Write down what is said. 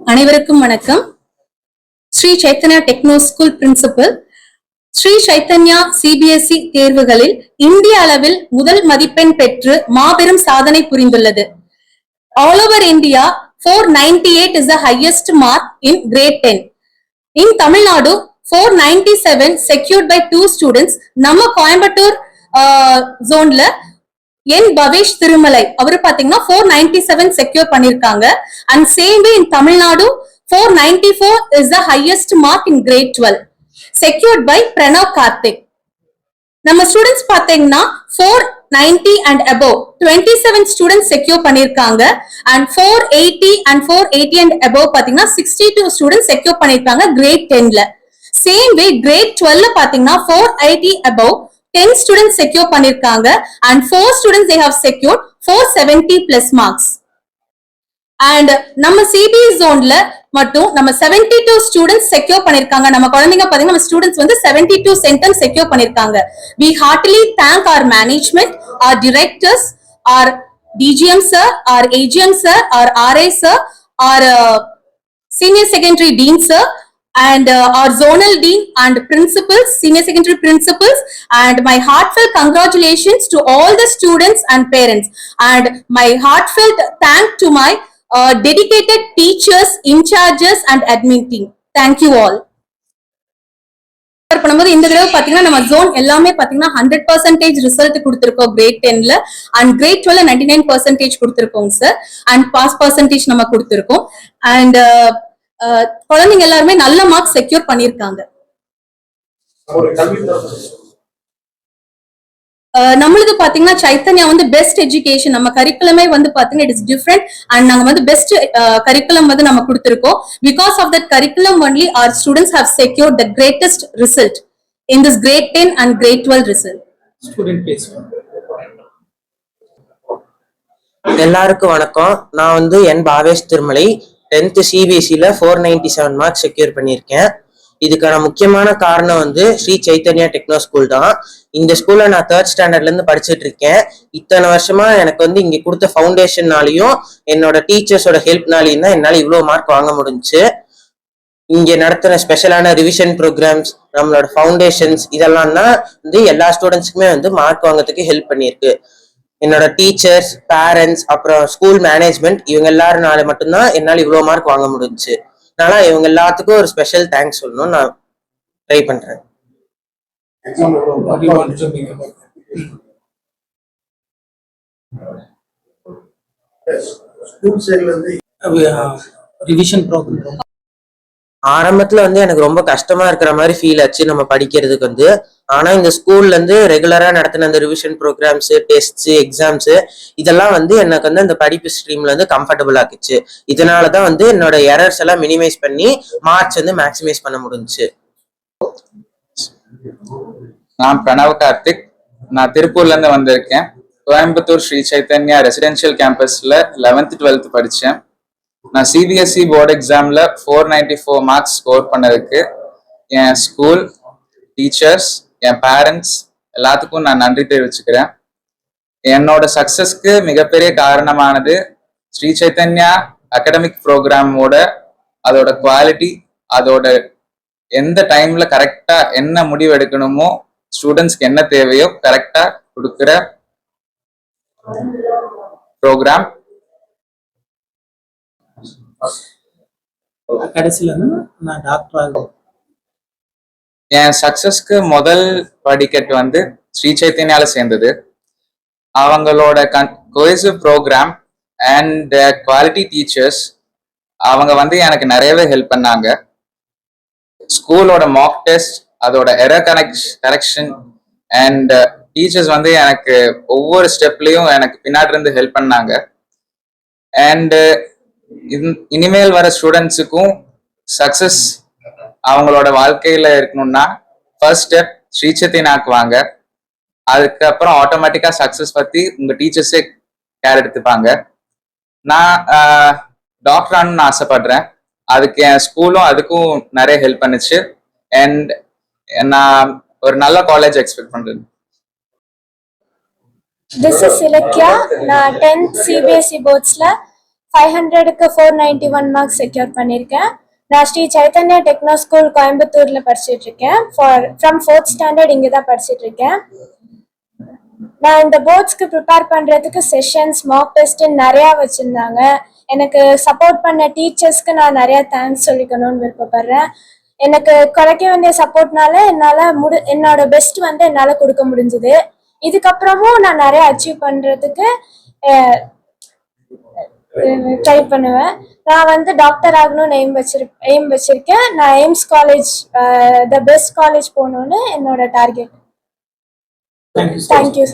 அனைவருக்கும் வணக்கம். Sri Chaitanya techno school principal Sri Chaitanya CBSE தேர்வுகளில் இந்திய அளவில் முதல் மதிப்பெண் பெற்று மாபெரும் சாதனை புரிந்துள்ளது. All over India four ninety eight is the highest mark in grade ten in Tamil Nadu four ninety seven secured by two students நம்ம கோயம்புத்தூர் ஜோன்ல என் பவேஷ் திருமலை. அவர் பாத்தீங்கன்னா ஃபோர் நைன்டி செவன் செக்யூர் பண்ணிருக்காங்க. And same way in Tamil Nadu four ninety four is the highest mark in grade twelve secured by Pranav Karthik நம்ம students பாத்தீங்கன்னா four ninety and above twenty seven students secure பண்ணிருக்காங்க. And four eighty and four eighty and above பாத்தீங்கன்னா sixty two students secure பண்ணிருக்காங்க grade டென்ல same way grade டுவெல்ல பாத்தீங்கன்னா four eighty above ten students secure பண்ணிருக்காங்க. And four students they have secure four seventy plus marks and நம்ம CBS ஜோன்ல மட்டும் நம்ம 72 டூ ஸ்டூடெண்ட்ஸ் செக்யூர் பண்ணிருக்காங்க. நம்ம குழந்தைங்க பாத்தீங்கன்னா நம்ம ஸ்டூடெண்ட்ஸ் வந்து 72 டூ சென்டென்ஸ் செக்யூர் பண்ணிருக்காங்க we heartily thank our management our directors our DGM sir our AGM sir our RI sir our senior secondary dean sir and uh, our zonal dean and principals senior secondary principals and my heartfelt congratulations to all the students and parents and my heartfelt thank to my uh, dedicated teachers in charges and admin team thank you all compare பண்ணும்போது இந்த தடவை பாத்தீங்கன்னா நம்ம zone எல்லாமே பாத்தீங்கன்னா hundred percentage result கொடுத்திருக்கோம் great டென்ல and grade twelve ninety nine percentage கொடுத்திருக்கோம் sir and pass percentage நம்ம கொடுத்திருக்கோம் அண்ட் குழந்தைங்க எல்லாருமே நல்ல மார்க் செக்யூர் பண்ணிருக்காங்க. ஒரு கல்வி தரப்பு அஹ் நம்மளுது பாத்தீங்கன்னா சைத்தன்யா வந்து பெஸ்ட் எஜுகேஷன் நம்ம கரிக்குலமே வந்து பாத்தீங்கன்னா இட் இஸ் டிஃப்ரெண்ட் அண்ட் நாங்க வந்து பெஸ்ட் கரிக்குலம் வந்து நம்ம கொடுத்திருக்கோம். Because of that curriculum only our students have secure the greatest result in this grade ten and grade twelve result எல்லாருக்கும் வணக்கம். நான் வந்து N Bavesh Thirumalai. Tenth சிபிஎஸ்சியில் four ninety seven marks secure பண்ணியிருக்கேன். இதுக்கான முக்கியமான காரணம் வந்து ஸ்ரீ சைத்தன்யா டெக்னோ ஸ்கூல் தான். இந்த ஸ்கூல்ல நான் தேர்ட் ஸ்டாண்டர்ட்லேருந்து படிச்சுட்டு இருக்கேன். இத்தனை வருஷமா எனக்கு வந்து இங்கே கொடுத்த ஃபவுண்டேஷன்னாலையும் என்னோட டீச்சர்ஸோட ஹெல்ப்னாலையும் தான் என்னால் இவ்வளோ மார்க் வாங்க முடிஞ்சுச்சு இங்கே நடத்துகிற ஸ்பெஷலான ரிவிஷன் ப்ரோக்ராம்ஸ் நம்மளோட ஃபவுண்டேஷன்ஸ் இதெல்லாம் தான் வந்து எல்லா ஸ்டூடெண்ட்ஸுக்குமே வந்து மார்க் வாங்குறதுக்கு ஹெல்ப் பண்ணியிருக்கு. என்னோட டீச்சர்ஸ் பேரண்ட்ஸ் அப்புறம் ஸ்கூல் மேனேஜ்மெண்ட் இவங்க எல்லாருனால மட்டும்தான் என்னால் இவ்வளோ மார்க் வாங்க முடிஞ்சுச்சு. அதனால இவங்க எல்லாத்துக்கும் ஒரு ஸ்பெஷல் தேங்க்ஸ் சொல்லணும்னு நான் ட்ரை பண்றேன். இருந்து ரிவிஷன் ப்ரோக்ராம் ஆரம்பத்துல வந்து எனக்கு ரொம்ப கஷ்டமா இருக்கிற மாதிரி ஃபீல் ஆச்சு நம்ம படிக்கிறதுக்கு வந்து. ஆனா இந்த ஸ்கூல்ல இருந்து ரெகுலரா நடத்தின அந்த ரிவிஷன் ப்ரோக்ராம்ஸ் டெஸ்ட்ஸ் எக்ஸாம்ஸ் இதெல்லாம் வந்து எனக்கு வந்து அந்த படிப்பு ஸ்ட்ரீம்ல வந்து கம்ஃபர்டபுள் ஆக்குச்சு. இதனாலதான் வந்து என்னோட எரர்ஸ் எல்லாம் மினிமைஸ் பண்ணி மார்க்ஸ் வந்து மேக்ஸிமைஸ் பண்ண முடிஞ்சுச்சு. நான் பிரணவ் கார்த்திக். நான் திருப்பூர்ல இருந்து வந்திருக்கேன். கோயம்புத்தூர் ஸ்ரீ சைத்தன்யா ரெசிடென்ஷியல் கேம்பஸ்ல லெவன்த் டுவெல்த் படிச்சேன். நான் சிபிஎஸ்இ போர்டு எக்ஸாம்ல four ninety four marks score பண்ணதுக்கு என் ஸ்கூல் டீச்சர்ஸ் என் பேரண்ட்ஸ் எல்லாத்துக்கும் நான் நன்றி தெரிவிச்சுக்கிறேன். என்னோட சக்சஸ்க்கு மிகப்பெரிய காரணமானது ஸ்ரீ சைத்தன்யா அகடமிக் ப்ரோக்ராமோட அதோட குவாலிட்டி அதோட எந்த டைம்ல கரெக்டா என்ன முடிவு எடுக்கணுமோ ஸ்டூடெண்ட்ஸ்க்கு என்ன தேவையோ கரெக்டா கொடுக்குற ப்ரோக்ராம் கடைசியில நான் டாக்டர் ஆகும் என் சக்சஸ்க்கு முதல் படிக்கட்டு வந்து ஸ்ரீ சைத்தன்யால சேர்ந்தது. அவங்களோட கன் coercive programme and quality teachers அவங்க வந்து எனக்கு நிறையவே ஹெல்ப் பண்ணாங்க. ஸ்கூலோட மாக் டெஸ்ட் அதோட error connect correction and teachers வந்து எனக்கு ஒவ்வொரு ஸ்டெப்லையும் எனக்கு பின்னாடி இருந்து ஹெல்ப் பண்ணாங்க அண்ட் இனிமேல் வர ஸ்டூடெண்ட்ஸுக்கும் சக்சஸ் அவங்களோட வாழ்க்கையில இருக்கணும்னா ஃபர்ஸ்ட் ஸ்டெப் ஸ்ரீச்சத்தை வாங்க. அதுக்கப்புறம் ஆட்டோமேட்டிக்கா சக்சஸ் பத்தி உங்க டீச்சர்ஸே கேர் எடுத்துப்பாங்க. நான் டாக்டர் ஆகணும்னு ஆசைப்படுறேன். அதுக்கு என் ஸ்கூலும் அதுக்கும் நிறைய ஹெல்ப் பண்ணுச்சு. அண்ட் நான் ஒரு நல்ல காலேஜ் எக்ஸ்பெக்ட் பண்றேன். திஸ் இஸ் இலக்கியா நான் டென்த் சிபிஎஸ்சி போர்ட்ஸில் ஃபைவ் ஹண்ட்ரடுக்கு four ninety one marks secure பண்ணியிருக்கேன். நான் ஸ்ரீ சைத்தன்யா டெக்னோ ஸ்கூல் கோயம்புத்தூரில் படிச்சுட்டு இருக்கேன் ஃபார் ஃப்ரம் ஃபோர்த் ஸ்டாண்டர்ட் இங்கே தான் படிச்சுட்டு இருக்கேன் நான் இந்த போர்ட்ஸ்க்கு ப்ரிப்பேர் பண்ணுறதுக்கு செஷன்ஸ் மாக் டெஸ்ட்டுன்னு நிறையா வச்சுருந்தாங்க. எனக்கு சப்போர்ட் பண்ண டீச்சர்ஸ்க்கு நான் நிறையா தேங்க்ஸ் சொல்லிக்கணும்னு விருப்பப்படுறேன். எனக்கு குறைக்க வேண்டிய சப்போர்ட்னால என்னால் முடி என்னோட பெஸ்ட் வந்து என்னால் கொடுக்க முடிஞ்சுது. இதுக்கப்புறமும் நான் நிறைய அச்சீவ் பண்ணுறதுக்கு ட்ரை பண்ணுவேன். நான் வந்து டாக்டர் ஆகணும்னு எய்ம் வச்சிரு எய்ம் வச்சிருக்கேன். நான் AIIMS college the best college போகணுன்னு என்னோட டார்கெட் தேங்க்யூ தேங்க்யூ